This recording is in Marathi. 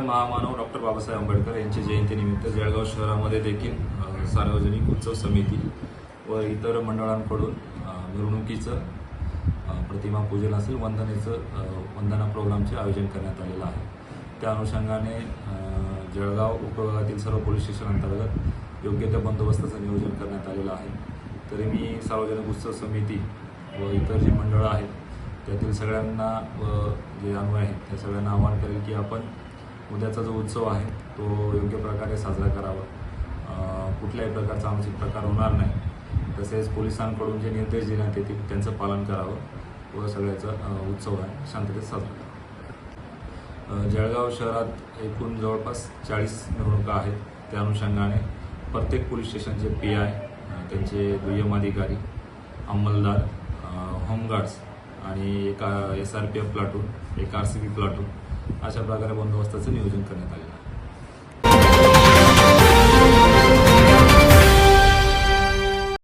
महामानव डॉक्टर बाबासाहेब आंबेडकर यांची जयंतीनिमित्त जळगाव शहरामध्ये देखील सार्वजनिक उत्सव समिती व इतर मंडळांकडून मिरवणुकीचं प्रतिमा पूजन असेल वंदनेचं वंदना प्रोग्रामचे आयोजन करण्यात आलेलं आहे. त्या अनुषंगाने जळगाव उपविभागातील सर्व पोलीस स्टेशन अंतर्गत योग्य त्या बंदोबस्ताचं नियोजन करण्यात आलेलं आहे. तरी मी सार्वजनिक उत्सव समिती व इतर जी मंडळं आहेत त्यातील सगळ्यांना व जे अनुय आहेत त्या सगळ्यांना आवाहन करेल की आपण उद्याचा जो उत्सव आहे तो योग्य प्रकारे साजरा करावा. कुठल्याही प्रकारचा आमचे प्रकार होणार नाही. तसेच पोलिसांकडून जे निर्देश देण्यात येतील त्यांचं पालन करावं. व सगळ्याचा उत्सव आहे. शांततेत साजरा करावा. जळगाव शहरात एकूण जवळपास चाळीस निवडणुका आहेत. त्या अनुषंगाने प्रत्येक पोलीस स्टेशनचे पी आय त्यांचे दुय्यम अधिकारी अंमलदार होमगार्ड्स आणि एका S R P F platoon एक आर सी बी प्लाटून अशा प्रकारे बंदोबस्ताचं नियोजन करण्यात आलेलं आहे.